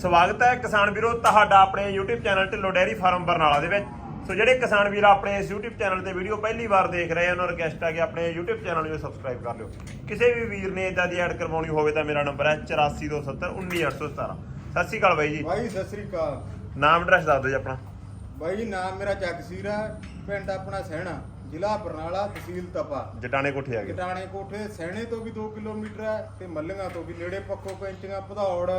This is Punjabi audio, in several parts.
ਸਵਾਗਤ ਹੈ ਕਿਸਾਨ ਵੀਰੋ ਤੁਹਾਡਾ ਆਪਣੇ YouTube channel Dhillon dairy farm Barnala ਦੇ ਵਿੱਚ। ਸੋ ਜਿਹੜੇ ਕਿਸਾਨ ਵੀਰ ਆਪਣੇ ਇਸ YouTube ਚੈਨਲ ਤੇ ਵੀਡੀਓ ਪਹਿਲੀ ਵਾਰ ਦੇਖ ਰਹੇ ਆ ਉਹਨਾਂ ਰਿਕਵੈਸਟ ਹੈ ਕਿ ਆਪਣੇ YouTube ਚੈਨਲ ਨੂੰ ਸਬਸਕ੍ਰਾਈਬ ਕਰ ਲਿਓ। ਕਿਸੇ ਵੀ ਵੀਰ ਨੇ ਇਦਾਂ ਦੀ ਐਡ ਕਰਵਾਉਣੀ ਹੋਵੇ ਤਾਂ ਮੇਰਾ ਨੰਬਰ ਹੈ 8427191817 ਸਤਿ ਸ਼੍ਰੀ ਅਕਾਲ ਬਾਈ ਜੀ। ਬਾਈ ਸਤਿ ਸ੍ਰੀ ਅਕਾਲ। ਨਾਮ ਐਡਰੈਸ ਦੱਸ ਦਿਓ ਜੀ ਆਪਣਾ। ਬਾਈ ਨਾਮ ਮੇਰਾ ਜਗਸੀਰ ਹੈ ਪਿੰਡ ਆਪਣਾ ਸਹਿਣਾ ਜ਼ਿਲ੍ਹਾ ਬਰਨਾਲਾ ਤਹਿਸੀਲ ਤਪਾ। ਜਟਾਣੇ ਕੋਠੇ ਆ ਗਏ। ਜਟਾਣੇ ਕੋਠੇ ਸਹਿਣੇ ਤੋਂ ਵੀ 2 ਕਿਲੋਮੀਟਰ ਹੈ ਤੇ ਮੱਲੀਆਂ ਤੋਂ ਵੀ ਨੇੜੇ ਪੱਖੋ ਪੈਂਚੀਆਂ ਭਦੌੜ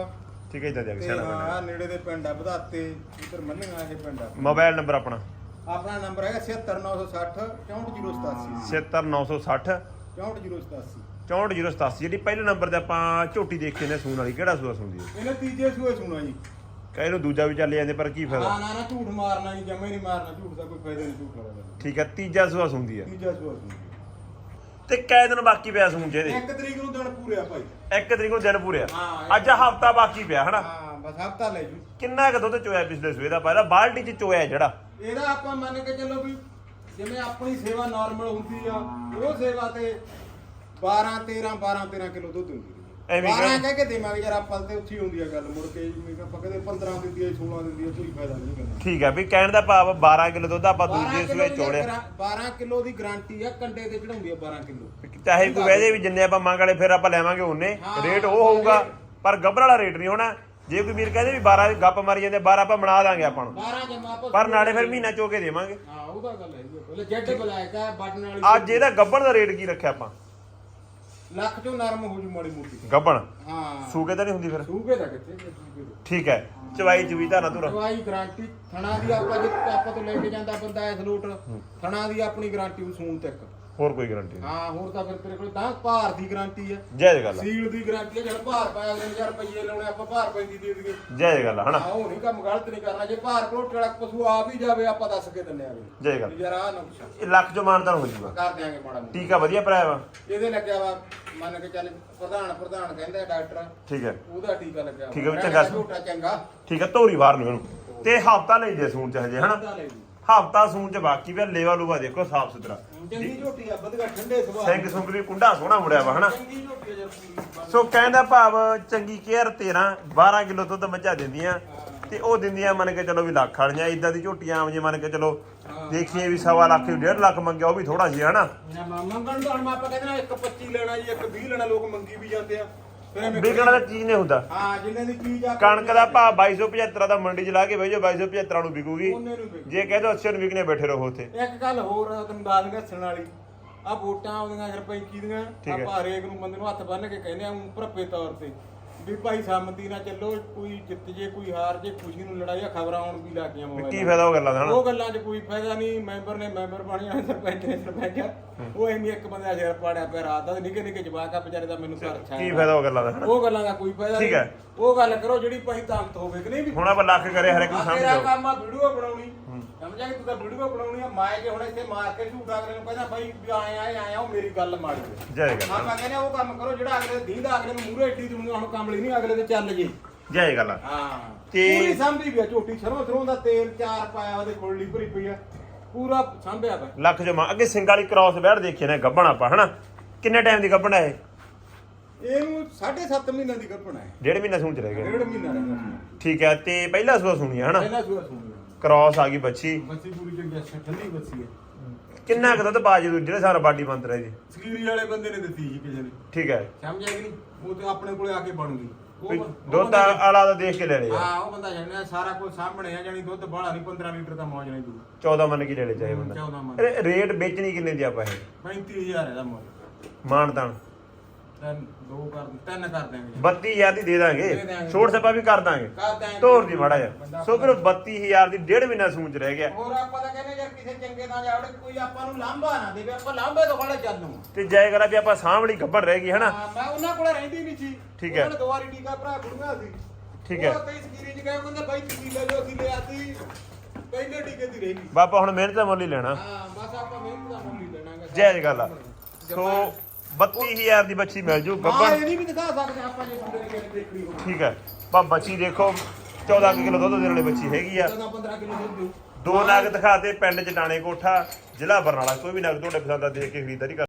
ਠੀਕ ਹੈ ਜੀ ਜਾ ਕੇ ਤੇ ਆ ਨੇੜੇ ਦੇ ਪਿੰਡ ਆ ਵਧਾਤੇ। ਇੱਧਰ ਮੱਲੀਆਂ ਇਹ ਪਿੰਡ ਆ। ਮੋਬਾਈਲ ਨੰਬਰ ਆਪਣਾ। ਆਪਣਾ ਨੰਬਰ ਹੈਗਾ 76960 64087 76960 64087 64087 ਜਿਹੜੀ ਪਹਿਲੇ ਨੰਬਰ ਤੇ ਆਪਾਂ ਝੋਟੀ ਦੇਖੀ ਨੇ ਸੂਣ ਵਾਲੀ ਕਿਹੜਾ ਸੂਆ ਸੁਣਦੀ ਹੈ? ਇਹਨੇ ਤੀਜੇ ਸੂਏ ਸੁਣਾ ਜੀ। ਕਹੇ ਨੂੰ ਦੂਜਾ ਵੀ ਚੱਲ ਜਾਂਦੇ ਪਰ ਕੀ ਫਾਇਦਾ? ਨਾ ਨਾ ਝੂਠ ਮਾਰਨਾ ਨਹੀਂ ਜਮੇ ਨਹੀਂ ਮਾਰਨਾ ਝੂਠ ਦਾ ਕੋਈ ਫਾਇਦਾ ਨਹੀਂ ਝੂਠ ਲਗਾਉਣਾ ਠੀਕ ਹੈ ਤੀਜਾ ਸੂਆ ਸੁਣਦੀ ਹੈ। ਤੀਜਾ ਸੂਆ ਸੁਣਾ ਤੇ ਕੈ ਦਿਨ ਬਾਕੀ ਪਿਆ ਸੂਣ ਚ ਇਹਦੇ। ਇੱਕ ਤਰੀਕ ਨੂੰ ਦਿਨ ਪੂਰੇ ਆ ਭਾਈ। ਇੱਕ ਤਰੀਕ ਨੂੰ ਦਿਨ ਪੂਰੇ ਆ। ਹਾਂ, ਅੱਜ ਹਫਤਾ ਬਾਕੀ ਪਿਆ ਹਨਾ? ਹਾਂ ਬਸ ਹਫਤਾ ਲੈ ਜੂ। ਕਿੰਨਾ ਕੁ ਦੁੱਧ ਚੋਇਆ ਪਿਛਲੇ ਸੂਏ ਦਾ? ਪਹਿਲਾਂ ਬਾਲਟੀ ਚ ਚੋਇਆ ਜਿਹੜਾ। ਇਹਦਾ ਆਪਾਂ ਮੰਨ ਕੇ ਚੱਲੋ ਵੀ ਜਿਵੇਂ ਆਪਣੀ ਸੇਵਾ ਨਾਰਮਲ ਹੁੰਦੀ ਆ ਉਹ ਸੇਵਾ ਤੇ 12 13 12 13 ਕਿਲੋ ਦੁੱਧ ਹੁੰਦੀ ਐਵੇਂ 12 ਕਹਿ- ਕਹਿ ਕੇ ਦੇਵਾਂਗੇ ਯਾਰ ਆਪਾਂ ਤੇ ਉੱਚੀ ਹੁੰਦੀ ਆ ਗੱਲ ਮੁੜ ਕੇ ਜਿਵੇਂ ਕਿ ਆਪਾਂ ਕਦੇ 15 ਦਿੰਦੀ ਆ 16 ਦਿੰਦੀ ਆ ਕੋਈ ਫਾਇਦਾ ਨਹੀਂ ਕਰਨਾ ਠੀਕ ਹੈ ਵੀ ਕਹਿਣ ਦਾ ਭਾਵ 12 ਕਿਲੋ ਦੁੱਧ ਆਪਾਂ 12 ਦੂਜੇ ਸੂਏ ਚੋੜਿਆ। ਗਰਾ- 12 ਕਿਲੋ ਦੀ ਗਾਰੰਟੀ ਆ ਕੰਡੇ ਤੇ ਚੜਾਉਂਦੀ ਆ 12 ਕਿਲੋ। ਚਾਹੇ ਕੋਈ ਵੈਦੇ ਵੀ ਜਿੰਨੇ ਆਪਾਂ ਮੰਗ ਵਾਲੇ ਫਿਰ ਆਪਾਂ ਲੈਵਾਂਗੇ ਉਹਨੇ ਰੇਟ ਉਹ ਹੋਊਗਾ। ਪਰ ਗੱਬਰ ਵਾਲਾ ਰੇਟ ਨਹੀਂ ਹੋਣਾ। ਜੇ ਕੋਈ ਵੀਰ ਕਹਦੇ ਵੀ 12 ਗੱਪ ਮਾਰੀ ਜਾਂਦੇ 12 ਆਪਾਂ ਬਣਾ ਦਾਂਗੇ ਆਪਾਂ ਨੂੰ। 12 ਜਮਾ ਆਪਾਂ ਪਰ ਨਾਲੇ ਫਿਰ ਮਹੀਨਾ ਚੋ ਕੇ ਦੇਵਾਂਗੇ। ਹਾਂ ਉਹਦਾ ਗੱਲ ਹੈ ਪਹਿਲੇ ਜੱਟ ਬਲਾਇਕ ਆ ਬਟਨ ਵਾਲੀ ਅੱਜ ਇਹਦਾ ਗੱਬਣ ਦਾ ਰੇਟ ਕੀ ਰੱਖਿਆ ਆਪਾਂ? ਲੱਖ ਚੋਂ ਨਰਮ ਹੋ ਜੂ ਮਾੜੀ ਮੋਟੀ। ਗੱਬਣ? ਹਾਂ। ਸੂਕੇ ਤਾਂ ਨਹੀਂ ਹੁੰਦੀ ਫਿਰ? ਸੂਗੇ ਦਾ ਕਿੱਥੇ ਦਾ ਠੀਕ ਹੈ। ਚਵਾਈ ਚੁਵੀ ਤਾਂ ਨਾ ਤੁਰ। ਦਵਾਈ ਗਾਰੰਟੀ ਥਣਾ ਦੀ ਆਪਾਂ ਜੇ ਆਪਾਂ ਤੋਂ ਲੈ ਕੇ ਜਾਂਦਾ ਬੰਦਾ ਇਸ ਲੋਟ ਥਣਾ ਦੀ ਆਪਣੀ ਗਾਰੰਟੀ ਉਸੂਨ ਤੱਕ। ਹੋਰ ਕੋਈ ਗਾਰੰਟੀ ਨਹੀਂ। ਹਾਂ ਹੋਰ ਤਾਂ ਫਿਰ ਤੇਰੇ ਕੋਲ ਤਾਂ ਭਾਰ ਦੀ ਗਾਰੰਟੀ ਆ। ਜਾਇਜ਼ ਗੱਲ ਆ। ਸੀਲ ਦੀ ਗਾਰੰਟੀ ਆ ਜਿਹੜਾ ਭਾਰ ਪਾਇਆ ਅਗਲੇ ਨੂੰ 1000 ਰੁਪਏ ਲਾਉਣੇ ਆਪਾਂ ਭਾਰ ਪੈਂਦੀ ਦੇ ਦਈਏ। ਜਾਇਜ਼ ਗੱਲ ਆ ਹਨਾ? ਹਾਂ ਉਹ ਨਹੀਂ ਕੰਮ ਗਲਤ ਨਹੀਂ ਕਰਨਾ ਜੇ ਭਾਰ ਕੋਲ ਟੜਕ ਪਸ਼ੂ ਆ ਵੀ ਜਾਵੇ ਆਪਾਂ ਦੱਸ ਕੇ ਦਿੰਨੇ ਆਗੇ ਜਾਇਜ਼ ਗੱਲ ਯਾਰ ਆ ਨਕਸ਼ਾ ਇਹ ਲੱਖ ਚੋਂ ਮਾਨਦਾਨ ਹੋ ਜੂਗਾ। ਕਰ ਦਿਆਂਗੇ ਮਾੜਾ ਮੋਟਾ। ਟੀਕਾ ਵਧੀਆ ਭਰਾਇਆ ਵਾ। ਇਹਦੇ ਲੱਗਿਆ ਵਾ ਮੰਨ ਕੇ ਚੱਲ ਪ੍ਰਧਾਨ ਪ੍ਰਧਾਨ ਕਹਿੰਦਾ ਡਾਕਟਰ। ਠੀਕ ਹੈ ਉਹਦਾ ਟੀਕਾ ਲੱਗਿਆ। ਠੀਕ ਹੈ ਵੀ ਚੰਗਾ ਝੋਟਾ ਚੰਗਾ। ਠੀਕ ਹੈ ਧੋਰੀ ਵਾਰ ਨੂੰ ਇਹਨੂੰ। ਤੇ ਹਫਤਾ ਲਈ ਜੇ ਸੂਣ ਚ ਹਜੇ ਹਨਾ? ਲੈ ਜੀ ਹਫਤਾ ਸੂਣ ਚ ਬਾਕੀ ਵੀ ਲੇਵਾ ਲੂਵਾ ਦੇਖੋ ਸਾਫ਼ ਸੁਥਰਾ। ਚੰਗੀ ਝੋਟੀ ਆ ਵਧੀਆ ਠੰਡੇ ਸੁਭਾਅ ਸਿੰਘ ਸੁੰਗ ਵੀ ਕੁੰਡਾ ਸੋਹਣਾ ਮੁੜਿਆ ਵਾ ਹਨਾ? ਚੰਗੀ ਝੋਟੀ ਆ ਯਾਰ ਪੂਰੀ ਸੋ ਕਹਿੰਦਾ ਭਾਵ ਚੰਗੀ ਕੇਅਰ 13 12 ਕਿਲੋ ਦੁੱਧ ਮੱਝਾਂ ਦਿੰਦੀਆਂ ਤੇ ਉਹ ਦਿੰਦੀਆਂ ਮੰਨ ਕੇ ਚਲੋ ਵੀ ਲੱਖ ਵਾਲੀਆਂ ਇਦਾਂ ਦੀ ਝੋਟੀਆਂ ਆਮ ਜੇ ਮੰਨ ਕੇ ਚਲੋ ਦੇਖੀਏ ਵੀ ਸਵਾ ਲੱਖ 1.5 ਲੱਖ ਮੰਗਿਆ ਉਹ ਵੀ ਥੋੜਾ ਸੀ ਹਨਾ? ਮੰਗਣ ਤੋਂ ਹੁਣ ਆਪਾਂ ਕਹਿੰਦੇ ਨਾ ਇੱਕ 25 ਲੈਣਾ ਜੀ ਇੱਕ 20 ਲੈਣਾ ਲੋਕ ਮੰਗੀ ਵੀ ਜਾਂਦੇ ਆ। ਵਿਕਣ ਦਾ ਚੀਜ਼ ਨਹੀਂ ਹੁੰਦਾ। ਹਾਂ ਜਿੰਨੇ ਦੀ ਚੀਜ਼ ਆ ਕਣਕ ਦਾ ਭਾਅ 2275 ਦਾ ਮੰਡੀ ਚ ਲਾ ਕੇ ਭੇਜੋ 2275 ਨੂੰ ਵਿਕੂਗੀ। ਉਹਨੇ ਨੂੰ ਵਿਕ। ਜੇ ਕਹਿ ਦੋ 80 ਨੂੰ ਵਿਕਨੇ ਬੈਠੇ ਰਹੋ ਉੱਥੇ। ਇੱਕ ਗੱਲ ਹੋਰ ਦਿੰਦਾ ਹੱਸਣ ਵਾਲੀ। ਆ ਵੋਟਾਂ ਆਉਂਦੀਆਂ ਸਰਪੰਚੀ ਦੀਆਂ? ਠੀਕ ਹੈ। ਆਪਾਂ ਹਰੇਕ ਨੂੰ ਬੰਦੇ ਨੂੰ ਹੱਥ ਬੰਨ ਕੇ ਕਹਿੰਦੇ ਆ ਊਂ ਭਰਪੇ ਤੌਰ ਤੇ। ਵੀ ਭਾਈ ਸੰਮਤੀ ਨਾਲ ਚੱਲੋ ਕੋਈ ਜਿੱਤ ਜੇ ਕੋਈ ਹਾਰ ਜੇ ਖੁਸ਼ੀ ਨੂੰ ਲੜਾਈਆਂ ਖਬਰਾਂ ਆਉਣ ਵੀ ਲੱਗ ਗਈਆਂ ਮੋਬਾਈਲ ਕੀ ਫਾਇਦਾ ਉਹ ਗੱਲਾਂ ਦਾ ਹਨਾ। ਉਹ ਗੱਲਾਂ 'ਚ ਕੋਈ ਫਾਇਦਾ ਨਹੀਂ ਮੈਂਬਰ ਨੇ ਮੈਂਬਰ ਬਣਿਆ ਸਰਪੰਚ ਨੇ ਸਰਪੰਚ ਉਹ ਐਵੇਂ ਇੱਕ ਬੰਦੇ ਸਿਰ ਪਾੜਿਆ ਪਿਆ ਰਾਤ ਦਾ ਨਿੱਕੇ ਨਿੱਕੇ ਜਵਾਕ ਆ ਵਿਚਾਰੇ ਦਾ ਮੈਨੂੰ ਘਰ ਛਾਇਆ ਕੀ ਫਾਇਦਾ ਉਹ ਗੱਲਾਂ ਦਾ ਹਨਾ। ਉਹ ਗੱਲਾਂ ਦਾ ਕੋਈ ਫਾਇਦਾ ਠੀਕ ਨਹੀਂ। ਹੈ। ਉਹ ਗੱਲ ਕਰੋ ਜਿਹੜੀ ਭਾਈ ਤਾਕਤ ਹੋਵੇ ਕਿ ਨਹੀਂ ਵੀ ਹੁਣ ਆਪਾਂ ਲੱਖ ਕਰੇ ਹਰ ਇੱਕ ਨੂੰ ਸਮਝ ਜਾਓ। ਕੰਮ ਆ ਵੀਡੀਓ ਬਣਾਉਣੀ। ਸਮਝਿਆ ਕਿ ਤੂੰ ਤਾਂ ਵੀਡੀਓ ਬਣਾਉਣੀ ਆ ਕੇ ਹੁਣ ਇੱਥੇ ਮਾਰ ਕੇ ਝੂਠ ਅਗਲੇ ਨੂੰ ਕਹਿੰਦਾ ਭਾਈ ਵੀ ਆਏ ਆਏ ਆਏ ਉਹ ਮੇਰੀ ਗੱਲ ਮਾੜੀ ਹੈ ਜੈ ਗੱਲ। ਆਪਾਂ ਕਹਿੰਦੇ ਉਹ ਕੰਮ ਕਰੋ ਜਿਹੜਾ ਅਗਲੇ ਦੀਂਦਾ ਅਗਲੇ ਨੂੰ ਮੂਹਰੇ ਏਡੀ ਦੁਨੀਆ ਹੁਣ ਕੰਮ ਲਈ ਨਹੀਂ ਅਗਲੇ ਤੇ ਚੱਲ ਜੇ। ਜੈ ਗੱਲ। ਹਾਂ। ਤੇ- ਪੂਰੀ ਸਾਂਭੀ ਵੀ ਆ ਝੋਟੀ ਸਰੋਂ ਸਰੋਂ ਦਾ ਤੇਲ ਚਾਰ ਪਾਇਆ ਉਹਦੇ ਖੋਲੀ ਭਰੀ ਪਈ ਆ। ਪੂਰਾ ਸਾਂਭਿਆ ਪਿਆ ਲੱਖ ਜਮਾ। ਅੱਗੇ ਸਿੰਘ ਵਾਲੀ ਕ੍ਰਾਸ ਬੈਠ ਦੇਖੇ ਨੇ ਗੱਬਣ ਆਪਾਂ ਹਨਾ? ਕਿੰਨੇ ਟਾਈਮ ਦੀ ਗੱਬਣ ਹੈ ਇਹਨੂੰ 7.5 ਮਹੀਨਿਆਂ ਦੀ ਕੱਪਣਾ ਹੈ ਡੇਢ ਮਹੀਨਾ ਸੂਣ ਚ ਰਹਿ ਗਿਆ। ਡੇਢ ਮਹੀਨਾ ਰਹਿੰਦਾ। ਠੀਕ ਹੈ ਤੇ ਪਹਿਲਾ ਸੂਆ ਸੁਣੀ ਹੈ ਹਨਾ? ਪਹਿਲਾ ਸੂਆ ਸੁਣੀ। ਕ੍ਰਾਸ ਆ ਗਈ ਬੱਚੀ। ਬੱਸੀ ਪੂਰੀ ਚੰਗੀ ਅੱਛਾ ਠੰਡੀ ਬੱਸੀ ਹੈ ਕਿੰਨਾ ਕੁ ਦੁੱਧ ਪਾ ਜੂ ਜਿਹੜੇ ਸਾਰਾ ਬਾਡੀ ਬੰਦ ਰਹੇ ਜੀ? ਸਕੀਰੀ ਵਾਲੇ ਬੰਦੇ ਨੇ ਦਿੱਤੀ ਸੀ ਕਿਸੇ ਨੇ। ਠੀਕ ਹੈ। ਸਮਝਿਆ ਕਿ ਨਹੀਂ? ਉਹ ਤੇ ਆਪਣੇ ਕੋਲੇ ਆ ਕੇ ਬਣੂਗੀ। ਵੀ ਦੁੱਧ ਆਲਾ ਦਾ ਦੇਖ ਕੇ ਲੈ ਲੈ ਯਾਰ ਹਾਂ ਉਹ ਬੰਦਾ ਜਾਣਿਆ ਸਾਰਾ ਕੁਝ ਸਾਹਮਣੇ ਆ ਜਾਨੀ ਦੁੱਧ ਬਾਹਲਾ ਨਹੀਂ 15 ਲੀਟਰ ਦਾ ਮੌਜ ਨਹੀਂ ਦੂ 14 ਮੰਨ ਕੇ ਲੈ ਲੈ ਚਾਹੇ ਬੰਦਾ। 14 ਮੰਨ ਰੇ- ਰੇਟ ਵੇਚਣੀ ਕਿੰਨੇ ਦੀ ਆਪਾਂ ਇਹ? 35000 ਇਹਦਾ ਮੁੱਲ। ਮਾਨ ਤਾਨ ਦੋ ਕਰ ਤਿੰਨ ਕਰ ਦੇਵਾਂਗੇ 32000 ਦੀ ਦੇ ਦਾਂਗੇ। ਦੇ ਦਾਂਗੇ। ਛੋਟ ਸਪਾ ਵੀ ਕਰ ਦਾਂਗੇ। ਕਰ ਤੋਰ ਦੀ ਮਾੜਾ ਜਾ ਬੰਦਾ ਸੋ ਫਿਰ 32000 ਦੀ ਡੇਢ ਮਹੀਨਾ ਚ ਰਹਿ ਗਿਆ। ਹੋਰ ਆਪਾਂ ਤਾਂ ਕਹਿੰਦੇ ਯਾਰ ਕਿਸੇ ਚੰਗੇ ਨਾਲ ਜਾਵੜੇ ਕੋਈ ਆਪਾਂ ਨੂੰ ਲਾਂਭਾ ਨਾ ਦੇਵੇ ਆਪਾਂ ਲਾਂਭੇ ਤੋਂ ਖੜੇ ਚੱਲ ਨੂੰ ਤੇ ਜਾਏ ਕਰਾ ਵੀ ਆਪਾਂ ਸਾਹਮਣੀ ਗੱਬੜ ਰਹਿ ਗਈ ਹਨਾ? ਹਾਂ, ਮੈਂ ਉਹਨਾਂ ਕੋਲੇ ਰਹਿੰਦੀ ਨਹੀਂ ਸੀ। ਠੀਕ ਹੈ। ਉਹਨਾਂ ਨੇ ਦੋ ਵਾਰੀ ਟੀਕਾ ਭਰਾ ਕੁੜੀਆਂ ਸੀ। ਠੀਕ ਹੈ। ਉਹ ਕਈ ਸਕੀਰੀ ਚ ਗਏ ਕਹਿੰਦੇ ਬਾਈ ਤੁਸੀਂ ਲੈ ਜਾਓ ਅਸੀਂ ਲੈ ਆਤੀ। ਪਹਿਲੇ ਟੀਕੇ ਦੀ ਰਹਿ ਗਈ ਬਾਪਾ ਹੁਣ ਮਿਹਨਤ ਦਾ ਮੁੱਲ ਹੀ ਲੈਣਾ। ਹਾਂ ਬਸ ਆਪਾਂ ਮਿਹਨਤ ਦਾ ਮੁੱਲ ਹੀ ਲੈਣਾਗਾ। ਜਾਇਜ਼ ਗੱਲ ਆ। ਸੋ 32000 ਦੀ ਬੱਚੀ ਮਿਲ ਜੂ ਹਾਂ ਗੱਬੜ ਇਹ ਨਹੀਂ ਵੀ ਦਿਖਾ ਸਕਦੇ ਆਪਾਂ ਜੇ ਬੰਦੇ ਨੇ ਕਿਹੜੇ ਦੇਖਣੀ ਹੋਵੇ। ਠੀਕ ਹੈ। ਪਾ ਬੱਚੀ ਦੇਖੋ 14 ਕਿਲੋ ਦੁੱਧ ਦੇਣ ਵਾਲੀ ਬੱਚੀ ਹੈਗੀ ਆ। 14 15 ਕਿਲੋ ਦੁੱਧ ਦਿਓ। ਦੋ ਨਗ ਦਿਖਾਤੇ ਪਿੰਡ ਚ ਡਾਣੇ ਕੋਠਾ ਜ਼ਿਲ੍ਹਾ ਬਰਨਾਲਾ। ਕੋਈ ਵੀ ਨਗ ਤੁਹਾਡੇ ਪਸੰਦ ਦਾ ਦੇਖ ਕੇ ਖਰੀਦਦਾਰੀ ਕਰ